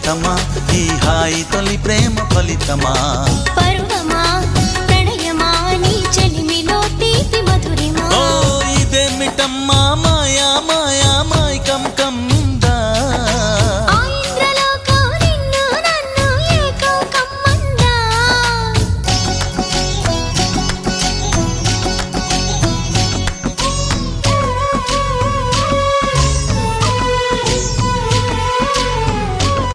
ఫలితమా? ఈ హాయి తొలి ప్రేమ ఫలితమా?